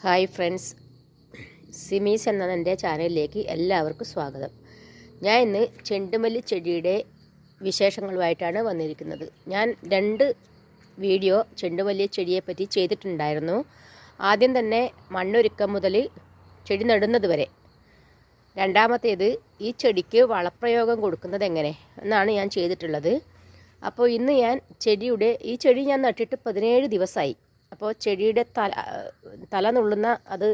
Hi friends. സിമീസ് എന്ന എന്റെ ചാനലിലേക്ക് എല്ലാവർക്കും സ്വാഗതം. ഞാൻ ഇന്ന് ചെണ്ടുമല്ലി ചെടിയുടെ വിശേഷങ്ങളുമായിട്ടാണ് വന്നിരിക്കുന്നത്. ഞാൻ രണ്ട് വീഡിയോ ചെണ്ടുമല്ലി ചെടിയെപ്പറ്റി ചെയ്തിട്ടുണ്ടായിരുന്നു. ആദ്യം തന്നെ മണ്ണൊരുക്കം മുതൽ ചെടി നടുന്നത് വരെ. രണ്ടാമത്തേത് ഈ ചെടിക്ക് വളപ്രയോഗം കൊടുക്കുന്നത് എങ്ങനെ എന്നാണ് ഞാൻ ചെയ്തിട്ടുള്ളത്. അപ്പോൾ ഇന്ന് ഞാൻ ചെടിയുടെ ഈ ചെടി ഞാൻ നട്ടിട്ട് പതിനേഴ് ദിവസമായി. അപ്പോൾ ചെടിയുടെ തല തല നുള്ളുന്ന അത്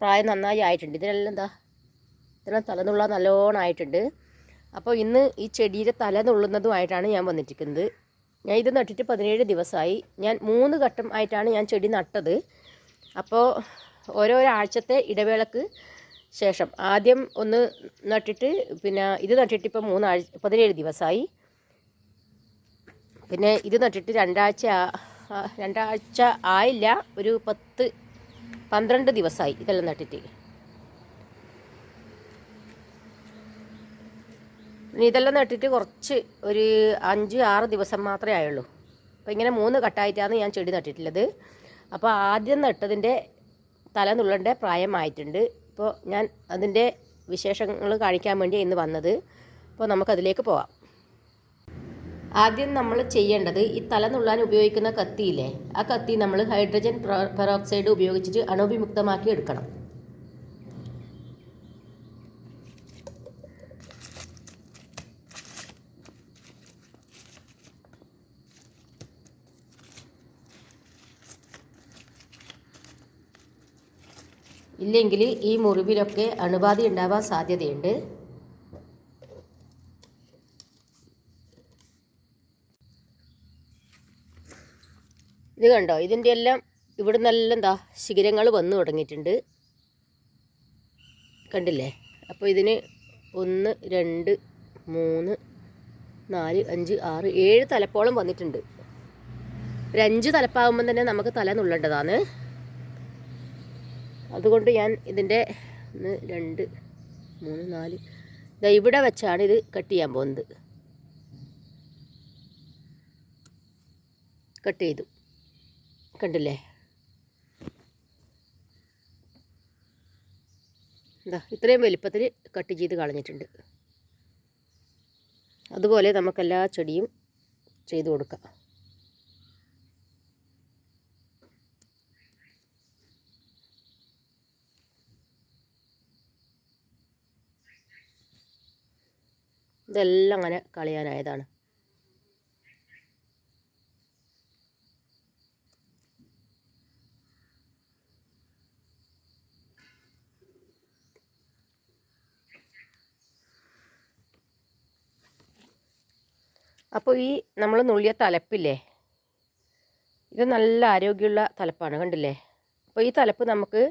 പ്രായം നന്നായി ആയിട്ടുണ്ട്. ഇതിനെല്ലാം എന്താ ഇതിനെ തല നുള്ള നല്ലോണം ആയിട്ടുണ്ട്. അപ്പോൾ ഇന്ന് ഈ ചെടിയുടെ തല നുള്ളുന്നതുമായിട്ടാണ് ഞാൻ വന്നിട്ടിരിക്കുന്നത് ഞാൻ ഇത് നട്ടിട്ട് പതിനേഴ് ദിവസമായി. ഞാൻ മൂന്ന് ഘട്ടം ആയിട്ടാണ് ഞാൻ ചെടി നട്ടത്. അപ്പോൾ ഓരോരാഴ്ചത്തെ ഇടവേളക്ക് ശേഷം ആദ്യം ഒന്ന് നട്ടിട്ട് പിന്നെ ഇത് നട്ടിട്ട് ഇപ്പോൾ മൂന്നാഴ്ച പതിനേഴ് ദിവസമായി. പിന്നെ ഇത് നട്ടിട്ട് രണ്ടാഴ്ച രണ്ടാഴ്ച ആയില്ല. ഒരു പത്ത് പന്ത്രണ്ട് ദിവസമായി ഇതെല്ലാം നട്ടിട്ട്. ഇതെല്ലാം നട്ടിട്ട് കുറച്ച് ഒരു അഞ്ച് ആറ് ദിവസം മാത്രമേ ആയുള്ളൂ. അപ്പോൾ ഇങ്ങനെ മൂന്ന് കട്ടായിട്ടാണ് ഞാൻ ചെടി നട്ടിട്ടുള്ളത്. അപ്പോൾ ആദ്യം നട്ടതിന്റെ തല നുള്ളേണ്ട പ്രായമായിട്ടുണ്ട്. ഇപ്പോൾ ഞാൻ അതിന്റെ വിശേഷങ്ങൾ കാണിക്കാൻ വേണ്ടി ഇന്ന് വന്നത്. അപ്പോൾ നമുക്കതിലേക്ക് പോവാം. ആദ്യം നമ്മൾ ചെയ്യേണ്ടത് ഈ തല നുള്ളാൻ ഉപയോഗിക്കുന്ന കത്തിയില്ലേ ആ കത്തി നമ്മൾ ഹൈഡ്രജൻ പെറോക്സൈഡ് ഉപയോഗിച്ചിട്ട് അണുവിമുക്തമാക്കി എടുക്കണം. ഇല്ലെങ്കിൽ ഈ മുറിവിലൊക്കെ അണുബാധ ഉണ്ടാവാൻ സാധ്യതയുണ്ട്. ഇത് കണ്ടോ? ഇതിന്റെ എല്ലാം ഇവിടെ നിന്നെല്ലാം എന്താ ശിഖരങ്ങൾ വന്നു തുടങ്ങിയിട്ടുണ്ട്. കണ്ടില്ലേ? അപ്പോൾ ഇതിന് ഒന്ന് രണ്ട് മൂന്ന് നാല് അഞ്ച് ആറ് ഏഴ് തലപ്പോളം വന്നിട്ടുണ്ട്. ഒരു അഞ്ച് തലപ്പാകുമ്പം തന്നെ നമുക്ക് തല നുള്ളേണ്ടതാണ്. അതുകൊണ്ട് ഞാൻ ഇതിന്റെ ഒന്ന് രണ്ട് മൂന്ന് നാല് ഇതാ ഇവിടെ വെച്ചാണ് ഇത് കട്ട് ചെയ്യാൻ പോകുന്നത്. കട്ട് ചെയ്തു. കണ്ടില്ലേ? എന്താ ഇത്രയും വലിപ്പത്തിൽ കട്ട് ചെയ്ത് കളഞ്ഞിട്ടുണ്ട്. അതുപോലെ നമുക്കെല്ലാ ചെടിയും ചെയ്തു കൊടുക്കാം. ഇതെല്ലാം അങ്ങനെ കളയാനായതാണ്. അപ്പോൾ ഈ നമ്മൾ നുള്ളിയ തലപ്പില്ലേ? ഇത് നല്ല ആരോഗ്യമുള്ള തലപ്പാണ് കണ്ടില്ലേ? അപ്പോൾ ഈ തലപ്പ് നമുക്ക്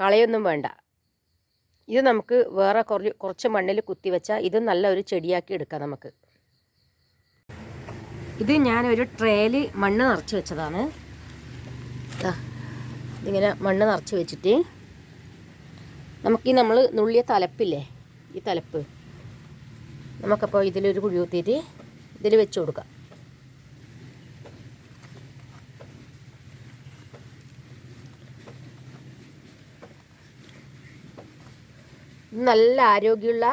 കളയൊന്നും വേണ്ട. ഇത് നമുക്ക് വേറെ കുറച്ച് കുറച്ച് മണ്ണിൽ കുത്തി വെച്ചാൽ ഇത് നല്ല ഒരു ചെടിയാക്കി എടുക്കാം നമുക്ക്. ഇത് ഞാനൊരു ട്രേയിൽ മണ്ണ് നിറച്ച് വെച്ചതാണ്. ഇതിങ്ങനെ മണ്ണ് നിറച്ച് വെച്ചിട്ട് നമുക്ക് ഈ നമ്മൾ നുള്ളിയ തലപ്പില്ലേ ഈ തലപ്പ്. നമുക്കപ്പോൾ ഇതിലൊരു കുഴി കുത്തിയിട്ട് ഇതിൽ വെച്ച് കൊടുക്കാം. നല്ല ആരോഗ്യമുള്ള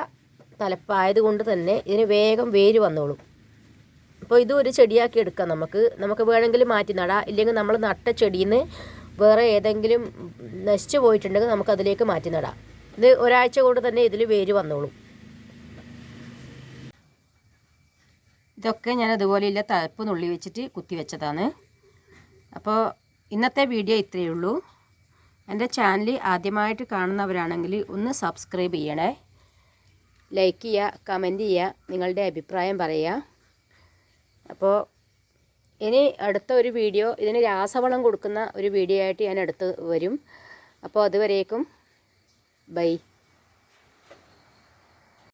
തലപ്പായത് കൊണ്ട് തന്നെ ഇതിന് വേഗം വേര് വന്നോളും. അപ്പോൾ ഇത് ഒരു ചെടിയാക്കി എടുക്കാം നമുക്ക്. നമുക്ക് വേണമെങ്കിൽ മാറ്റി നടാം. ഇല്ലെങ്കിൽ നമ്മൾ നട്ട ചെടിയിൽ നിന്ന് വേറെ ഏതെങ്കിലും നശിച്ചു പോയിട്ടുണ്ടെങ്കിൽ നമുക്ക് അതിലേക്ക് മാറ്റി നടാം. ഇത് ഒരാഴ്ച കൊണ്ട് തന്നെ ഇതിൽ വേര് വന്നോളും. ഇതൊക്കെ ഞാൻ അതുപോലെയുള്ള തലപ്പ് നുള്ളി വെച്ചിട്ട് കുത്തി വെച്ചതാണ്. അപ്പോൾ ഇന്നത്തെ വീഡിയോ ഇത്രയേ ഉള്ളൂ. എന്റെ ചാനൽ ആദ്യമായിട്ട് കാണുന്നവരാണെങ്കിൽ ഒന്ന് സബ്സ്ക്രൈബ് ചെയ്യണേ. ലൈക്ക് ചെയ്യുക കമന്റ് ചെയ്യുക നിങ്ങളുടെ അഭിപ്രായം പറയുക. അപ്പോൾ ഇനി അടുത്ത ഒരു വീഡിയോ ഇതിന് രാസവളം കൊടുക്കുന്ന ഒരു വീഡിയോ ആയിട്ട് ഞാൻ അടുത്ത് വരും. അപ്പോൾ അതുവരേക്കും ബൈ.